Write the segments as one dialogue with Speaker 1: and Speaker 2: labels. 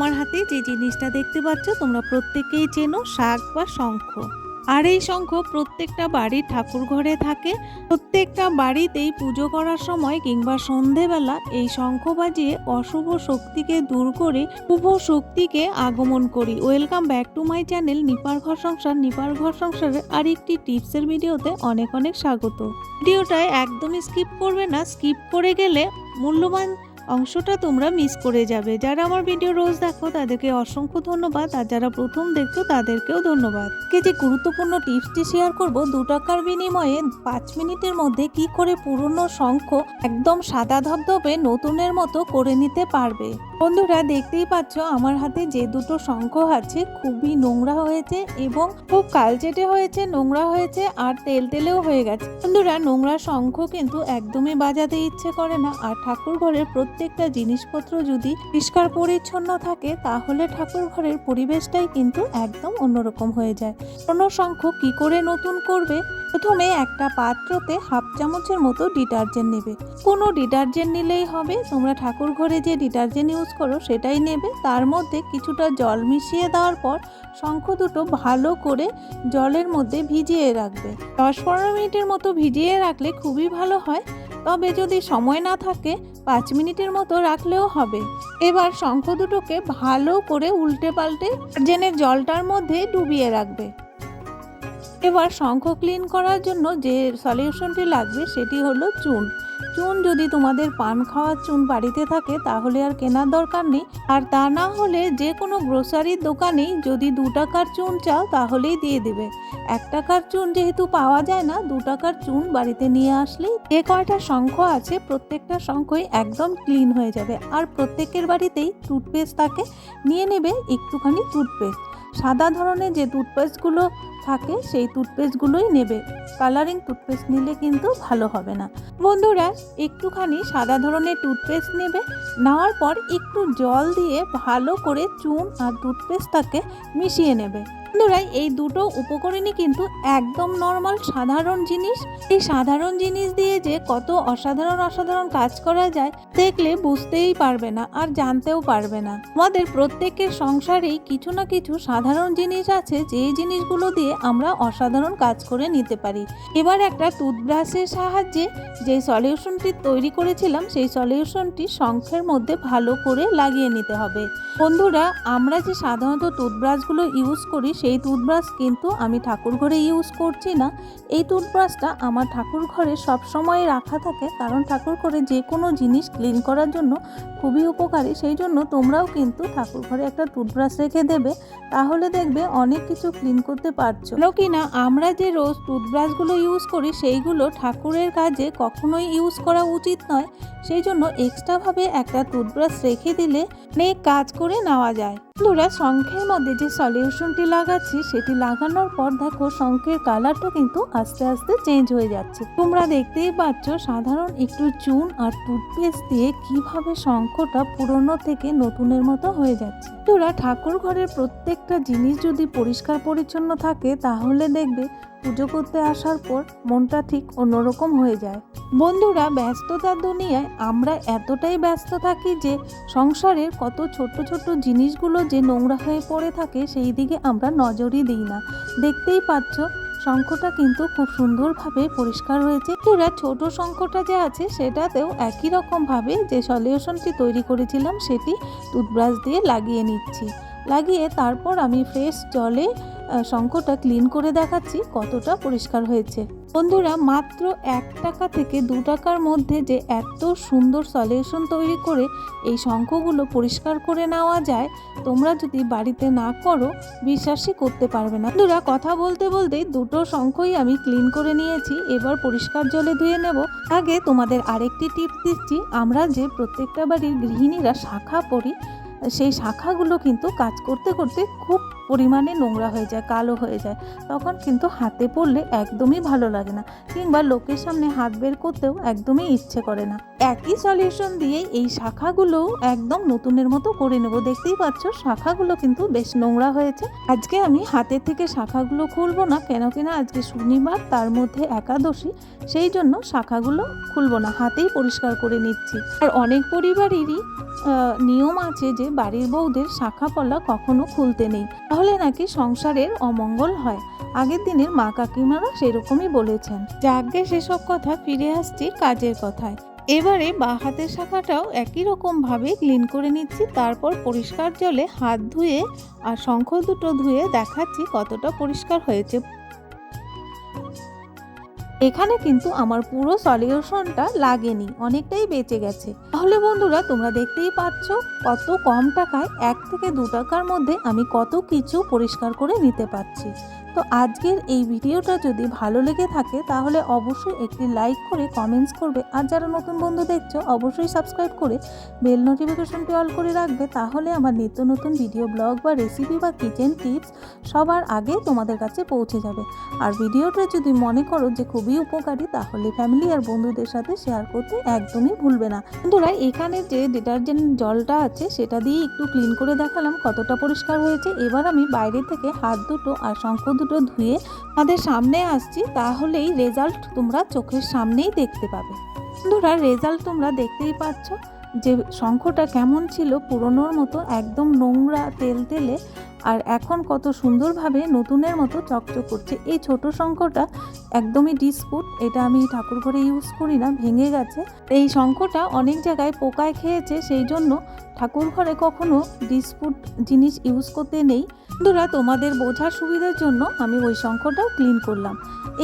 Speaker 1: আমার হাতে যে জিনিসটা দেখতে পাচ্ছ, তোমরা প্রত্যেকেই চেনো শাক বা শঙ্খ। আর এই শঙ্খ প্রত্যেকটা বাড়ির ঠাকুর ঘরে থাকে। প্রত্যেকটা বাড়িতেই পুজো করার সময় কিংবা সন্ধেবেলা এই শঙ্খ বাজিয়ে অশুভ শক্তিকে দূর করে শুভ শক্তিকে আগমন করি। Welcome back to my channel নিপার ঘর সংসার। নিপার ঘর সংসারের আরেকটি টিপসের ভিডিওতে অনেক অনেক স্বাগত। ভিডিওটায় একদমই স্কিপ করবে না। স্কিপ করে গেলে মূল্যবান অংশটা তোমরা মিস করে যাবে। যারা আমার ভিডিও রোজ দেখো, তাদেরকে অসংখ্য ধন্যবাদ। আর যারা প্রথম দেখছ, তাদেরকেও ধন্যবাদ। কে যে গুরুত্বপূর্ণ টিপসটি শেয়ার করব, দু টাকার বিনিময়ে পাঁচ মিনিটের মধ্যে কি করে পুরনো শঙ্খ একদম সাদা ধবধবে নতুনের মতো করে নিতে পারবে? বন্ধুরা, দেখতেই পাচ্ছ, আমার হাতে যে দুটো শঙ্খ আছে, খুবই নোংরা হয়েছে এবং খুব কালচেটে হয়েছে, নোংরা হয়েছে আর তেল তেলেও হয়ে গেছে। বন্ধুরা, নোংরা শঙ্খ কিন্তু একদমই বাজাতে ইচ্ছে করে না। আর ঠাকুর ঘরের প্রত্যেকটা জিনিসপত্র যদি পরিষ্কার পরিচ্ছন্ন থাকে, তাহলে ঠাকুর ঘরের পরিবেশটাই কিন্তু একদম অন্যরকম হয়ে যায়। কোনো শঙ্খ কি করে নতুন করবে? প্রথমে একটা পাত্রতে হাফ চামচের মতো ডিটারজেন্ট নেবে। কোনো ডিটারজেন্ট নিলেই হবে। তোমরা ঠাকুর ঘরে যে ডিটারজেন্ট ইউজ করো, সেটাই নেবে। তার মধ্যে কিছুটা জল মিশিয়ে দেওয়ার পর শঙ্খ দুটো ভালো করে জলের মধ্যে ভিজিয়ে রাখবে। দশ পনেরো মিনিটের মতো ভিজিয়ে রাখলে খুবই ভালো হয়। তবে যদি সময় না থাকে, পাঁচ মিনিটের মতো রাখলেও হবে। এবার শঙ্খ দুটোকে ভালো করে উল্টে পাল্টে জেনে জলটার মধ্যে ডুবিয়ে রাখবে। এবার শঙ্খ ক্লিন করার জন্য যে সলিউশনটি লাগবে, সেটি হলো চুন। চুন যদি তোমাদের পান খাওয়ার চুন বাড়িতে থাকে, তাহলে আর কেনার দরকার নেই। আর তা না হলে যে কোনো গ্রোসারির দোকানেই যদি দু টাকার চুন চাও, তাহলেই দিয়ে দেবে। এক টাকার চুন যেহেতু পাওয়া যায় না, দু টাকার চুন বাড়িতে নিয়ে আসলেই যে কয়টা শঙ্খ আছে, প্রত্যেকটা শঙ্খই একদম ক্লিন হয়ে যাবে। আর প্রত্যেকের বাড়িতেই টুথপেস্ট থাকে। নিয়ে নেবে একটুখানি টুথপেস্ট সাদা ধরনের যে টুথপেস্টগুলো থাকে, সেই টুথপেস্টগুলোই নেবে। কালারিং টুথপেস্ট নিলে কিন্তু ভালো হবে না। বন্ধুরা, একটুখানি সাদা ধরনের টুথপেস্ট নেবে, নেওয়ার পর একটু জল দিয়ে ভালো করে চুন আর টুথপেস্টটাকে মিশিয়ে নেবে। বন্ধুরা, এই দুটো উপকরণই কিন্তু একদম নর্মাল সাধারণ জিনিস। এই সাধারণ জিনিস দিয়ে কত অসাধারণ অসাধারণ কাজ করা যায় দেখলে বুঝতেই পারবে না আর জানতেও পারবে না। আমাদের প্রত্যেকের সংসারেই কিছু না কিছু সাধারণ জিনিস আছে যে জিনিসগুলো দিয়ে আমরা অসাধারণ কাজ করে নিতে পারি। এবার একটা টুথব্রাশের সাহায্যে যে সলিউশনটি তৈরি করেছিলাম সেই সলিউশনটি শঙ্খের মধ্যে ভালো করে লাগিয়ে নিতে হবে। বন্ধুরা, আমরা যে সাধারণত টুথব্রাশগুলো ইউজ করি সেই টুথব্রাশ কিন্তু আমি ঠাকুর ঘরে ইউজ করছি না। এই টুথব্রাশটা আমার ঠাকুর ঘরে সবসময় রাখা থাকে, কারণ ঠাকুর ঘরে যে কোনো জিনিস ক্লিন করার জন্য খুবই উপকারী। সেই জন্য তোমরাও কিন্তু ঠাকুর ঘরে একটা টুথব্রাশ রেখে দেবে, তাহলে দেখবে অনেক কিছু ক্লিন করতে পারছ। কি না, আমরা যে রোজ টুথব্রাশগুলো ইউজ করি, সেইগুলো ঠাকুরের কাজে কখনোই ইউজ করা উচিত নয়। সেই জন্য এক্সট্রাভাবে একটা টুথব্রাশ রেখে দিলে অনেক কাজ করে নেওয়া যায়। বন্ধুরা শঙ্খের মধ্যে যে সলিউশনটি লাগাচ্ছি, সেটি লাগানোর পর দেখো শঙ্খের কালারটা কিন্তু আস্তে আস্তে চেঞ্জ হয়ে যাচ্ছে। তোমরা দেখতেই পাচ্ছ সাধারণ একটু চুন আর টুথপেস্ট দিয়ে কীভাবে শঙ্খটা পুরনো থেকে নতুনের মতো হয়ে যাচ্ছে। তোরা ঠাকুর ঘরের প্রত্যেকটা জিনিস যদি পরিষ্কার পরিচ্ছন্ন থাকে, তাহলে দেখবে পুজো করতে আসার পর মনটা ঠিক অন্যরকম হয়ে যায়। বন্ধুরা, ব্যস্ততার দুনিয়ায় আমরা এতটাই ব্যস্ত থাকি যে সংসারের কত ছোট ছোট জিনিসগুলো যে নোংরা হয়ে পড়ে থাকে সেই দিকে আমরা নজরই দিই না। দেখতেই পাচ্ছ, শঙ্খটা কিন্তু খুব সুন্দরভাবে পরিষ্কার হয়েছে। তোরা ছোট শঙ্খটা যে আছে সেটাতেও একই রকমভাবে যে সলিউশনটি তৈরি করেছিলাম সেটি টুথব্রাশ দিয়ে লাগিয়ে নিচ্ছি। লাগিয়ে তারপর আমি ফ্রেশ জলে আহ, শঙ্খটা ক্লিন করে দেখাচ্ছি কতটা পরিষ্কার হয়েছে। বন্ধুরা মাত্র এক টাকা থেকে দু টাকার মধ্যে যে এত সুন্দর সলিউশন তৈরি করে এই শঙ্খগুলো পরিষ্কার করে নেওয়া যায় তোমরা যদি বাড়িতে না করো বিশ্বাসই করতে পারবে না। বন্ধুরা কথা বলতে বলতেই দুটো শঙ্খই আমি ক্লিন করে নিয়েছি এবার পরিষ্কার জলে ধুয়ে নেব। আগে তোমাদের আরেকটি টিপস দিচ্ছি আমরা যে প্রত্যেকটা বাড়ির গৃহিণীরা শাখা পড়ি সেই শাখাগুলো কিন্তু কাজ করতে করতে খুব পরিমাণে নোংরা হয়ে যায়, কালো হয়ে যায়। তখন কিন্তু হাতে পড়লে একদমই ভালো লাগে না কিংবা লোকের সামনে হাত বের করতেও একদমই ইচ্ছে করে না। একই সলিউশন দিয়ে এই শাখাগুলোও একদম নতুনের মতো করে নেব। দেখতেই পাচ্ছ, শাখাগুলো কিন্তু বেশ নোংরা হয়েছে। আজকে আমি হাতের থেকে শাখাগুলো খুলবো না, কেন কিনা আজকে শনিবার, তার মধ্যে একাদশী, সেই জন্য শাখাগুলো খুলবো না, হাতেই পরিষ্কার করে নিচ্ছি। আর অনেক পরিবারেরই নিয়ম আছে যে বাড়ির বউদের শাখা পলা কখনো খুলতে নেই। তাহলে নাকি সংসারের অমঙ্গল হয়? আগের দিনের মা কাকিমারা সেরকমই বলেছেন। যাকে সেসব কথা ফিরে আসছি কাজের কথায়। এবারে বা হাতের শাখাটাও একই রকম ভাবে ক্লিন করে নিচ্ছি, তারপর পরিষ্কার জলে হাত ধুয়ে আর শঙ্খ দুটো ধুয়ে দেখাচ্ছি কতটা পরিষ্কার হয়েছে। এখানে কিন্তু আমার পুরো সলিউশনটা লাগেনি, অনেকটাই বেঁচে গেছে। তাহলে বন্ধুরা, তোমরা দেখতেই পাচ্ছ কত কম টাকায় এক থেকে দু টাকার মধ্যে আমি কত কিছু পরিষ্কার করে নিতে পারছি। তো আজকের এই ভিডিওটা যদি ভালো লেগে থাকে, তাহলে অবশ্যই একটি লাইক করে কমেন্টস করবে। আর যারা নতুন বন্ধু দেখছ, অবশ্যই সাবস্ক্রাইব করে বেল নোটিফিকেশনটি অল করে রাখবে। তাহলে আমার নিত্য নতুন ভিডিও ব্লগ বা রেসিপি বা কিচেন টিপস সবার আগে তোমাদের কাছে পৌঁছে যাবে। আর ভিডিওটা যদি মনে করো যে খুবই উপকারী, তাহলে ফ্যামিলি আর বন্ধুদের সাথে শেয়ার করতে একদমই ভুলবে না। বন্ধুরা, এখানে যে ডিটারজেন্ট জলটা আছে, সেটা দিয়ে একটু ক্লিন করে দেখালাম কতটা পরিষ্কার হয়েছে। এবার আমি বাইরে থেকে হাত দুটো আর শঙ্খ দুটো ধুয়ে তাদের সামনে আসছি, তাহলেই রেজাল্ট তোমরা চোখের সামনেই দেখতে পাবে। বন্ধুরা রেজাল্ট তোমরা দেখতেই পাচ্ছ যে শঙ্খটা কেমন ছিল, পুরনোর মতো, একদম নোংরা তেল তেলে আর এখন কত সুন্দরভাবে নতুনের মতো চকচক করছে। এই ছোট শঙ্খটা একদমই ডিসপুট, এটা আমি ঠাকুর ঘরে ইউজ করি না, ভেঙে গেছে। এই শঙ্খটা অনেক জায়গায় পোকায় খেয়েছে, সেই জন্য ঠাকুর ঘরে কখনো ডিসপুট জিনিস ইউজ করতে নেই। বন্ধুরা, তোমাদের বোঝার সুবিধার জন্য আমি ওই শঙ্খটাও ক্লিন করলাম।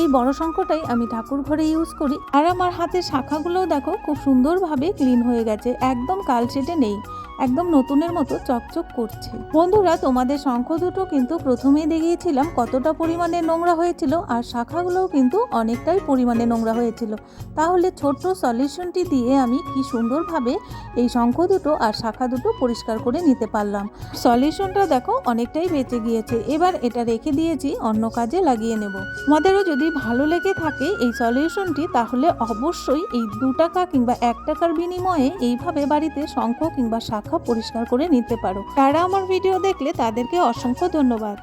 Speaker 1: এই বড় শঙ্খটাই আমি ঠাকুর ঘরে ইউজ করি। আর আমার হাতের শাখাগুলোও দেখো, খুব সুন্দরভাবে ক্লিন হয়ে গেছে, একদম কালচেটে নেই। একদম নতুনের মতো চকচক করছে। বন্ধুরা, তোমাদের শঙ্খ দুটো কিন্তু প্রথমেই দেখিয়েছিলাম কতটা পরিমাণে নোংরা হয়েছিল আর শাখাগুলোও কিন্তু অনেকটাই পরিমাণে নোংরা হয়েছিল। তাহলে ছোট্ট সলিউশনটি দিয়ে আমি কি সুন্দরভাবে এই শঙ্খ দুটো আর শাখা দুটো পরিষ্কার করে নিতে পারলাম। সলিউশনটা দেখো অনেকটাই বেঁচে গিয়েছে। এবার এটা রেখে দিয়েছি, অন্য কাজে লাগিয়ে নেব। তোমাদেরও যদি ভালো লেগে থাকে এই সলিউশনটি, তাহলে অবশ্যই এই দু টাকা কিংবা এক টাকার বিনিময়ে এইভাবে বাড়িতে শঙ্খ কিংবা শাখা পরিষ্কার করে নিতে পারো। তারা আমার ভিডিও দেখলে তাদেরকে অসংখ্য ধন্যবাদ।